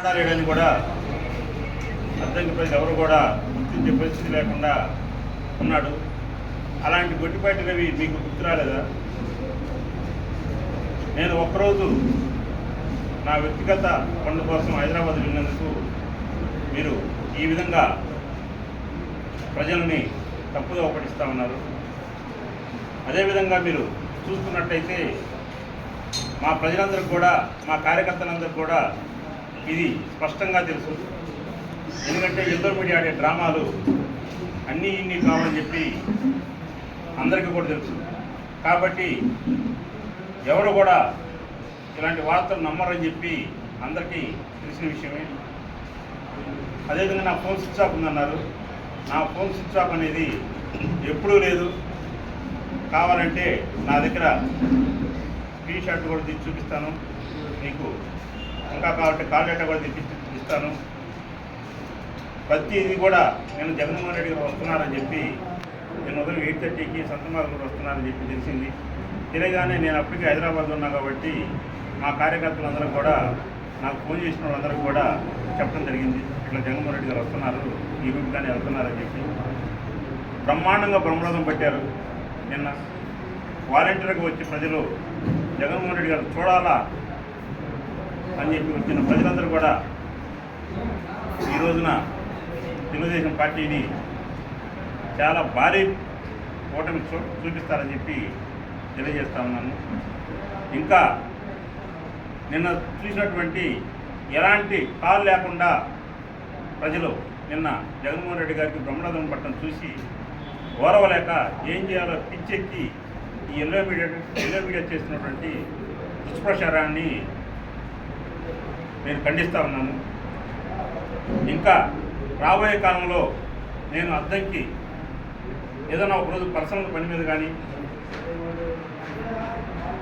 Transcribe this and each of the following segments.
మాట్లాడలేడని కూడా అర్థంకి ప్రజలు ఎవరు కూడా గుర్తించే పరిస్థితి లేకుండా ఉన్నాడు. అలాంటి గొట్టిపాటి రవి మీకు గుర్తు రాలేదా? నేను ఒక్కరోజు నా వ్యక్తిగత పనుల కోసం హైదరాబాద్ వెళ్ళినందుకు మీరు ఈ విధంగా ప్రజల్ని తప్పుగా పట్టిస్తూ ఉన్నారు. అదేవిధంగా మీరు చూస్తున్నట్టయితే మా ప్రజలందరికీ కూడా మా కార్యకర్తలందరికీ కూడా ఇది స్పష్టంగా తెలుసు. ఎందుకంటే ఎల్లో మీడియా ఆడే డ్రామాలు అన్నీ ఇన్ని కావాలని చెప్పి అందరికీ కూడా తెలుసు. కాబట్టి ఎవరు కూడా ఇలాంటి వార్తలు నమ్మరని చెప్పి అందరికీ తెలిసిన విషయమే. అదేవిధంగా నా ఫోన్ స్విచ్ ఆఫ్ ఉందన్నారు. నా ఫోన్ స్విచ్ ఆఫ్ అనేది ఎప్పుడూ లేదు. కావాలంటే నా దగ్గర టీ షాట్ కూడా తీసి చూపిస్తాను. మీకు కావాలంటే కాల్ డేటా కూడా తెప్పించి ఇస్తాను. ప్రతి ఇది కూడా నేను జగన్మోహన్ రెడ్డి గారు వస్తున్నారని చెప్పి నేను ఉదయం ఎయిట్ థర్టీకి సంతమాలు కూడా వస్తున్నారని చెప్పి తెలిసింది. తెలియగానే నేను అప్పటికే హైదరాబాద్లో ఉన్నా కాబట్టి మా కార్యకర్తలందరూ కూడా నాకు ఫోన్ చేసిన వాళ్ళందరూ కూడా చెప్పడం జరిగింది. ఇట్లా జగన్మోహన్ రెడ్డి గారు వస్తున్నారు ఈ రూట్ కానీ వెళ్తున్నారని చెప్పి. బ్రహ్మాండంగా బ్రహ్మరథం పట్టారు నిన్న. వాలంటీర్గా వచ్చే ప్రజలు జగన్మోహన్ రెడ్డి గారు చూడాలా? అని చెప్పి వచ్చిన ప్రజలందరూ కూడా ఈ రోజున తెలుగుదేశం పార్టీని చాలా భారీ ఓటమి చూ చూపిస్తారని చెప్పి తెలియజేస్తా ఉన్నాను. ఇంకా నిన్న చూసినటువంటి ఎలాంటి కాల్ లేకుండా ప్రజలు నిన్న జగన్మోహన్ రెడ్డి గారికి బ్రహ్మరథం పట్టడం చూసి ఓరవలేక ఏం చేయాలో పిచ్చెక్కి ఈ ఎల్లో మీడియా ఎల్లో మీడియా చేసినటువంటి దుష్ప్రచారాన్ని నేను ఖండిస్తా ఉన్నాను. ఇంకా రాబోయే కాలంలో నేను అద్దంకి ఏదైనా ఒకరోజు పర్సనల్ పని మీద కానీ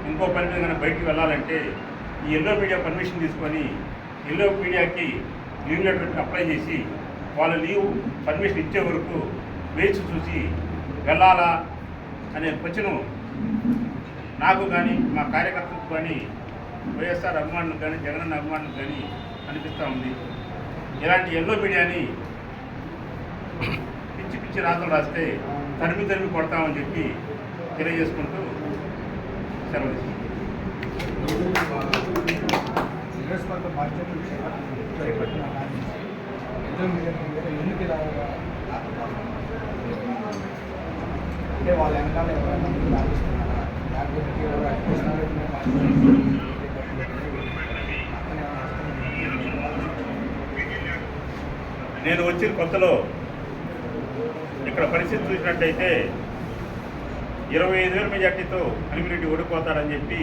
ఇంకో పని మీద కానీ బయటికి వెళ్ళాలంటే ఈ ఎల్లో మీడియా పర్మిషన్ తీసుకొని ఎల్లో మీడియాకి లీవ్ లెటర్ అప్లై చేసి వాళ్ళ లీవ్ పర్మిషన్ ఇచ్చే వరకు వేచి చూసి వెళ్ళాలా అనే క్వశ్చను నాకు కానీ మా కార్యకర్తలకు కానీ వైఎస్ఆర్ అభిమానులకు కానీ జగనన్న అభిమానులకు కానీ అనిపిస్తూ ఉంది ఇలాంటి ఎల్లో మీడియాని పిచ్చి పిచ్చి రాతలు రాస్తే తరిమి తరిమి కొడతామని చెప్పి తెలియజేసుకుంటూ సెలవు తీసుకుంటాం. నియోజకవర్గ బాధ్యతలు చేపట్టిన కానీ ఇద్దరు ఎందుకు అంటే వాళ్ళ వెనకాల ఎవరైనా నేను వచ్చిన కొత్తలో ఇక్కడ పరిస్థితి చూసినట్టయితే ఇరవై ఐదు వేల మెజార్టీతో అలిమిరెడ్డి ఓడిపోతాడని చెప్పి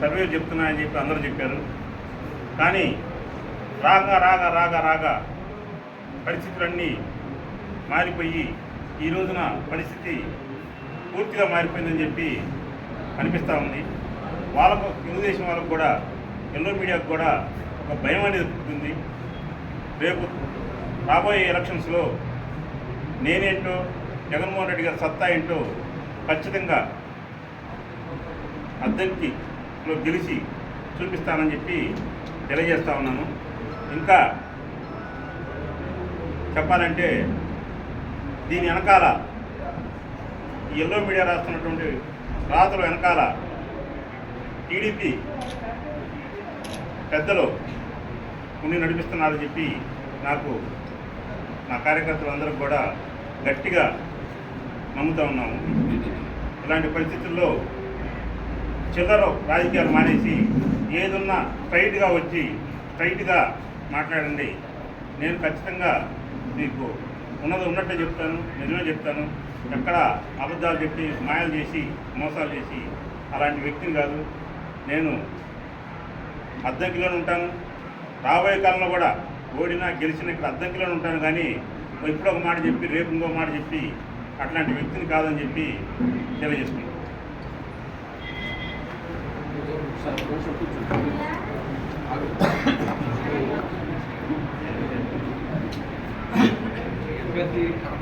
సర్వేలు చెప్తున్నాయని చెప్పి అందరూ చెప్పారు. కానీ రాగా రాగా రాగా రాగా పరిస్థితులన్నీ మారిపోయి ఈ రోజున పరిస్థితి పూర్తిగా మారిపోయిందని చెప్పి అనిపిస్తూ ఉంది. వాళ్ళకు తెలుగుదేశం వాళ్ళకు కూడా ఎల్లో మీడియాకు కూడా ఒక భయం అనేది పుట్టింది. రేపు రాబోయే ఎలక్షన్స్లో నేనేంటో జగన్మోహన్ రెడ్డి గారి సత్తా ఏంటో ఖచ్చితంగా అద్దెకిలో గెలిచి చూపిస్తానని చెప్పి తెలియజేస్తా ఉన్నాను. ఇంకా చెప్పాలంటే దీని వెనకాల ఈ ఎల్లో మీడియా రాస్తున్నటువంటి రాతల వెనకాల టీడీపీ పెద్దలు ఉండి నడిపిస్తున్నారని చెప్పి నాకు నా కార్యకర్తలందరూ కూడా గట్టిగా నమ్ముతా ఉన్నాము. ఇలాంటి పరిస్థితుల్లో చిల్లర రాజకీయాలు మానేసి ఏదున్నా స్ట్రైట్గా వచ్చి స్ట్రైట్గా మాట్లాడండి. నేను ఖచ్చితంగా మీకు ఉన్నది ఉన్నట్టే చెప్తాను నిజమే చెప్తాను. ఎక్కడ అబద్ధాలు చెప్పి మాయలు చేసి మోసాలు చేసి అలాంటి వ్యక్తిని కాదు. నేను అద్దంకిలోనే ఉంటాను. రాబోయే కాలంలో కూడా ఓడినా గెలిచినా ఇక్కడ అద్దంకిలోనే ఉంటాను కానీ ఇప్పుడు ఒక మాట చెప్పి రేపు ఇంకో మాట చెప్పి అట్లాంటి వ్యక్తిని కాదని చెప్పి తెలియజేసుకున్నాను కనపడ